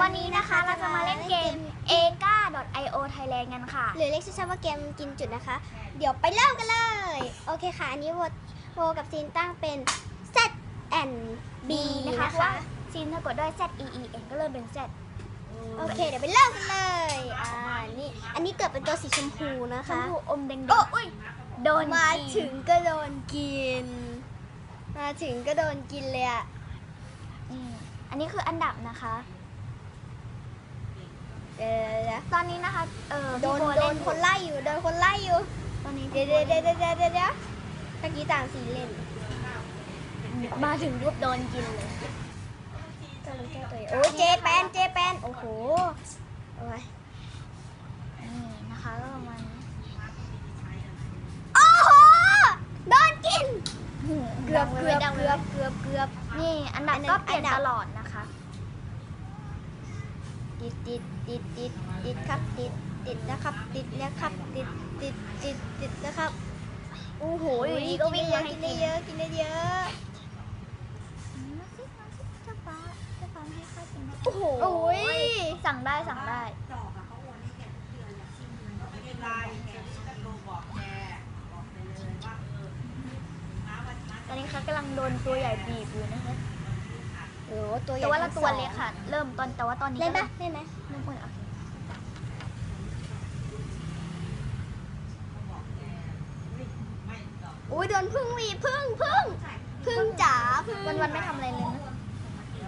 วันนี้นะคะเราจะมาเล่นเกม a g a io Thailand กันค่ะ หรือเรียกชื่อๆว่าเกมกินจุดนะคะ เดี๋ยวไปเริ่มกันเลย โอเคค่ะ อันนี้โวโวกับซีนตั้งเป็น Z and B B นะคะนะเพราะว่าคะซีนถ้ากดด้วย Z E E N ก็เริ่มเป็น Z โอเค เดี๋ยวไปเริ่มกันเลย อ่า นี่ อันนี้เกิดเป็นตัวสีชมพูนะชมคะ พูอมแดงโอ้ๆอุ้ยโดนมาจีถึงก็โดนกิน มาถึงก็โดนกินเลยอะนี่อันนี้คืออันดับนะคะ เดี๋ยวๆตอนนี้นะคะ เออๆโดนพี่โบโดเล่นคนไล่อยู่โดนคนไล่อยู่ ตอนนี้เดี๋ยวเดี๋ยวเดี๋ยวเดี๋ยวเดี๋ยวเดี๋ยวตะกี้ต่างสีเล่น มาถึงรูปโดนกินเลยก็เลยแก้ตัวเองโอ้ยเจแปนเจแปนโอ้โหโอ้ยนี่นะคะก็ประมาณนี้โอ้โหโดนกิน เกือบดังเกืไว้อบดังไว้เกือบเกือบเกือบนี่อันดับอันนั้นก็เปลี่ยนอันดับตลอดนะคะ ติดติดติดติดติดครับติดติดนะครับ ติดนะครับ ติดติดติดติดนะครับโอ้โหอยู่ดีก็วิ่งมาให้กินได้เยอะกินได้เยอะมาสิมาสิเจ้าฟ้าเจ้าฟ้าไม่ให้ข้ากินนะโอ้โหโอ้ยสั่งได้สั่งได้ตอนนี้เขากำลังโดนตัวใหญ่บีบอยู่นะคะโอ้โหตัวใหญ่แต่ว่าเราทั้งตัวสองเล็กค่ะ เริ่มตอนแต่ว่าตอนนี้เล่นก็ปะเล่นไหมเริ่มอ้วนโอเคโอ้ยโดนพึ่งหวีพึ่งพึ่งพึ่งจ๋าพึ่งวันวันๆไม่ทำอะไรเลยนะ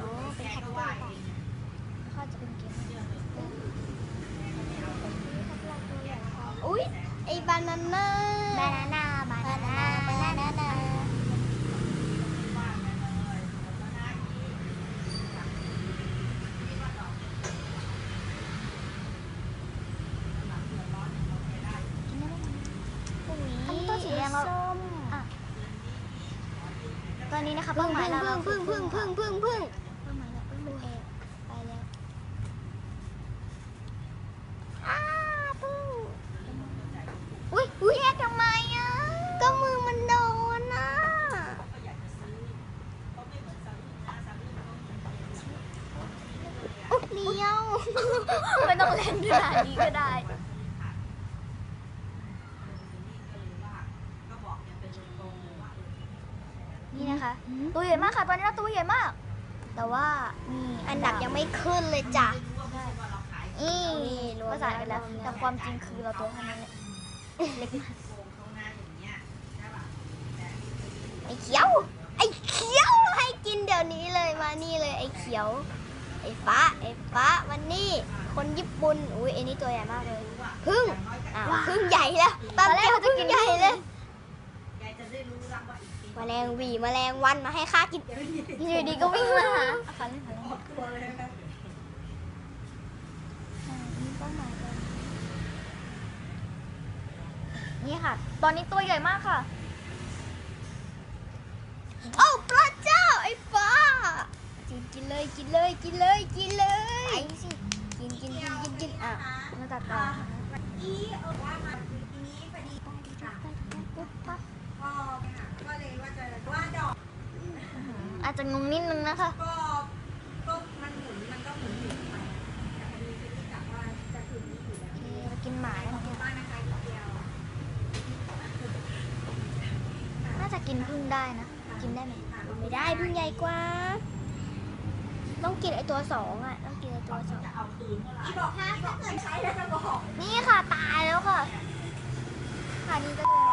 โอ้เป็นแฮกเกอร์เปล่าเขาจะเป็นเกมอุ้ยไอ้บานาน่าบานาน่าบานาน่าบานาน่าอันนี้ตัวสีแดงเรา ส้ม อะ ตอนนี้นะคะพึ่เป้างหมายเราเราพึ่งพึ่งพึ่งพึ่งพึ่งเป้าหมายเราพึ่งมันแอบไปแล้วอ้าพึ่งอุ้ยอุ้ยแอบทำไมอะก็มือมันโดนอะอุ๊ยเลี้ยวไม่ต้องเล่นขนาดนี้ก็ได้ นี่นะคะ ตัวใหญ่มากค่ะ ตอนนี้เราตัวใหญ่มาก แต่ว่ามีอันดับยังไม่ขึ้นเลยจ้ะอีนี่รวมภาษานกันแล้วรวมแล้วแต่ความจริงคือเราตัวเท่านั้นแหละเล็กมากไอ้เขียว ไอ้เขียวให้กินเดี๋ยวนี้เลยมานี่เลยไอ้เขียว ไอ้ฟ้าไอ้ฟ้าวันนี้คนญี่ปุ่นอุ้ยไอ้นี่ตัวใหญ่มากเลยพึ่งอ้าวพึ่งใหญ่แล้วตอนแรกเขาจะกินใหญ่เลย แมลงหวีแมลงวันมาให้ข้ากินอยู่ดีก็วิ่งมาหาฟันฟันนี่เป้าหมายเรานี่ค่ะ ตอนนี้ตัวใหญ่มากค่ะ โอ้พระเจ้าไอ้ฟ้ากินกินเลยกินเลยกินเลยกินเลยไอ้สิกินกินกินกินกินอะมาตัดต่อนะคะ ปุ๊บปั๊บ อาจจะงงนิดนึงนะคะโอเคเรากินหมาแล้วนี่ยน่าจะกินพึ่งได้นะ กินได้ไหมไม่ได้พึ่งใหญ่กว่า ต้องกินไอตัวสองอะ ต้องกินไอตัวสองนี่ค่ะตายแล้วค่ะค่ะนี่ก็